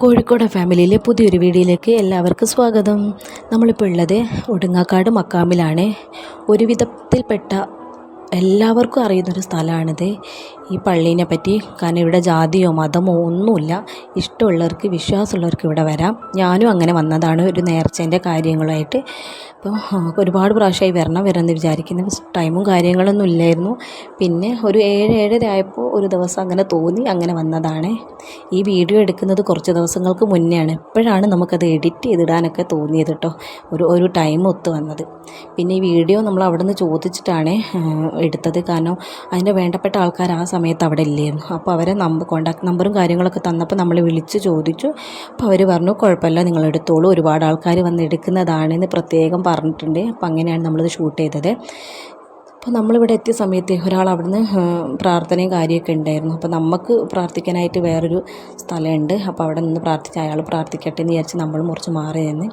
കോഴിക്കോട് ഫാമിലിയിലെ പുതിയൊരു വീഡിയോയിലേക്ക് എല്ലാവർക്കും സ്വാഗതം. നമ്മളിപ്പോൾ ഉള്ളത് ഒടുങ്ങാക്കാട് മക്കാമിലാണ്. ഒരു വിധത്തിൽപ്പെട്ട എല്ലാവർക്കും അറിയുന്നൊരു സ്ഥലമാണിത്. ഈ പള്ളീനെ പറ്റി കാരണം ഇവിടെ ജാതിയോ മതമോ ഒന്നുമില്ല. ഇഷ്ടമുള്ളവർക്ക് വിശ്വാസമുള്ളവർക്ക് ഇവിടെ വരാം. ഞാനും അങ്ങനെ വന്നതാണ് ഒരു നേർച്ചേന്റെ കാര്യങ്ങളായിട്ട് അപ്പോൾ ഒരുപാട് പ്രാവശ്യമായി വരണം വരണമെന്ന് വിചാരിക്കുന്നു. ടൈമും കാര്യങ്ങളൊന്നും ഇല്ലായിരുന്നു. പിന്നെ ഒരു ഏഴ് ഏഴര ആയപ്പോൾ ഒരു ദിവസം അങ്ങനെ തോന്നി അങ്ങനെ വന്നതാണ്. ഈ വീഡിയോ എടുക്കുന്നത് കുറച്ച് ദിവസങ്ങൾക്ക് മുന്നെയാണ്. എപ്പോഴാണ് നമുക്കത് എഡിറ്റ് ചെയ്തിടാനൊക്കെ തോന്നിയത് കേട്ടോ. ഒരു ഒരു ടൈം ഒത്ത് വന്നത്. പിന്നെ ഈ വീഡിയോ നമ്മൾ അവിടെ നിന്ന് ചോദിച്ചിട്ടാണ് എടുത്തത് കാരണം അതിന്റെ വേണ്ടപ്പെട്ട ആൾക്കാർ ആ സമയത്ത് അവിടെ ഇല്ലായിരുന്നു. അപ്പോൾ അവരെ നമ്പർ കോൺടാക്ട് നമ്പറും കാര്യങ്ങളൊക്കെ തന്നപ്പോൾ നമ്മൾ വിളിച്ച് ചോദിച്ചു. അപ്പോൾ അവർ പറഞ്ഞു കുഴപ്പമില്ല നിങ്ങൾ എടുത്തോളൂ. ഒരുപാട് ആൾക്കാർ വന്ന് എടുക്കുന്നതാണെന്ന് പ്രത്യേകം പറഞ്ഞിട്ടുണ്ട്. അപ്പോൾ അങ്ങനെയാണ് നമ്മളിത് ഷൂട്ട് ചെയ്തത്. അപ്പോൾ നമ്മളിവിടെ എത്തിയ സമയത്ത് ഒരാൾ അവിടുന്ന് പ്രാർത്ഥനയും കാര്യമൊക്കെ ഉണ്ടായിരുന്നു. അപ്പോൾ നമുക്ക് പ്രാർത്ഥിക്കാനായിട്ട് വേറൊരു സ്ഥലമുണ്ട്. അപ്പോൾ അവിടെ നിന്ന് പ്രാർത്ഥിച്ച് അയാൾ പ്രാർത്ഥിക്കട്ടെ എന്ന് വിചാരിച്ച് നമ്മൾ മുറിച്ച് മാറി നിന്ന്.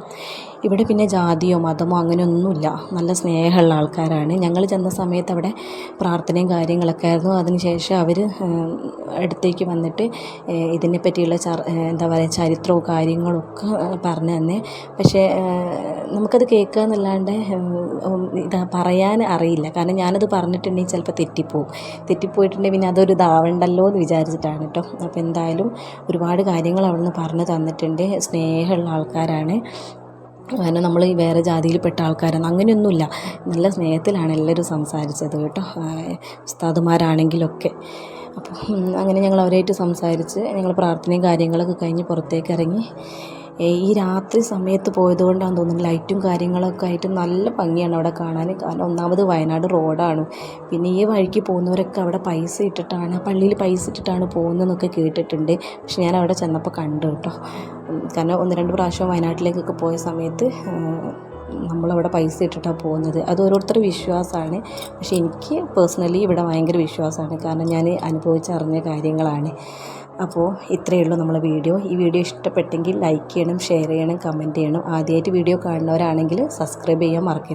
ഇവിടെ പിന്നെ ജാതിയോ മതമോ അങ്ങനെയൊന്നുമില്ല. നല്ല സ്നേഹമുള്ള ആൾക്കാരാണ്. ഞങ്ങൾ ചെന്ന സമയത്ത് അവിടെ പ്രാർത്ഥനയും കാര്യങ്ങളൊക്കെ ആയിരുന്നു. അതിനുശേഷം അവർ അടുത്തേക്ക് വന്നിട്ട് ഇതിനെ പറ്റിയുള്ള എന്താ പറയുക ചരിത്രവും കാര്യങ്ങളൊക്കെ പറഞ്ഞു തന്നെ. പക്ഷേ നമുക്കത് കേൾക്കുക എന്നല്ലാണ്ട് ഇതാ പറയാൻ അറിയില്ല. കാരണം ഞാനത് പറഞ്ഞിട്ടുണ്ടെങ്കിൽ ചിലപ്പോൾ തെറ്റിപ്പോവും. തെറ്റിപ്പോയിട്ടുണ്ടെങ്കിൽ പിന്നെ അതൊരു ഇതാവണ്ടല്ലോ എന്ന് വിചാരിച്ചിട്ടാണ് കേട്ടോ. അപ്പോൾ എന്തായാലും ഒരുപാട് കാര്യങ്ങൾ അവിടുന്ന് പറഞ്ഞു തന്നിട്ടുണ്ട്. സ്നേഹമുള്ള ആൾക്കാരാണ്. കാരണം നമ്മൾ ഈ വേറെ ജാതിയിൽപ്പെട്ട ആൾക്കാരാണ്. അങ്ങനെയൊന്നുമില്ല. നല്ല സ്നേഹത്തിലാണ് എല്ലാവരും സംസാരിച്ചത് കേട്ടോ. ഉസ്താദുമാരാണെങ്കിലൊക്കെ. അപ്പം അങ്ങനെ ഞങ്ങൾ അവരായിട്ട് സംസാരിച്ച് ഞങ്ങൾ പ്രാർത്ഥനയും കാര്യങ്ങളൊക്കെ കഴിഞ്ഞ് പുറത്തേക്ക് ഇറങ്ങി. ഈ രാത്രി സമയത്ത് പോയതുകൊണ്ടാണ് തോന്നുന്നു ലൈറ്റും കാര്യങ്ങളൊക്കെ ആയിട്ട് നല്ല ഭംഗിയാണ് അവിടെ കാണാൻ. കാരണം ഒന്നാമത് വയനാട് റോഡാണ്. പിന്നെ ഈ വഴിക്ക് പോകുന്നവരൊക്കെ അവിടെ പൈസ ഇട്ടിട്ടാണ് പള്ളിയിൽ പൈസ ഇട്ടിട്ടാണ് പോകുന്നതെന്നൊക്കെ കേട്ടിട്ടുണ്ട്. പക്ഷെ ഞാൻ അവിടെ ചെന്നപ്പോൾ കണ്ടു കേട്ടോ. കാരണം ഒന്ന് രണ്ട് പ്രാവശ്യം വയനാട്ടിലേക്കൊക്കെ പോയ സമയത്ത് നമ്മളവിടെ പൈസ ഇട്ടിട്ടാണ് പോകുന്നത്. അത് ഓരോരുത്തരുടെ വിശ്വാസമാണ്. പക്ഷേ എനിക്ക് പേഴ്സണലി ഇവിടെ ഭയങ്കര വിശ്വാസമാണ്. കാരണം ഞാൻ അനുഭവിച്ചറിഞ്ഞ കാര്യങ്ങളാണ്. അപ്പോൾ ഇത്രയേ ഉള്ളൂ നമ്മളെ വീഡിയോ. ഈ വീഡിയോ ഇഷ്ടപ്പെട്ടെങ്കിൽ ലൈക്ക് ചെയ്യണം ഷെയർ ചെയ്യണം കമന്റ് ചെയ്യണം. ആദ്യമായിട്ട് വീഡിയോ കാണുന്നവരാണെങ്കിൽ സബ്സ്ക്രൈബ് ചെയ്യാൻ മറക്കരുത്.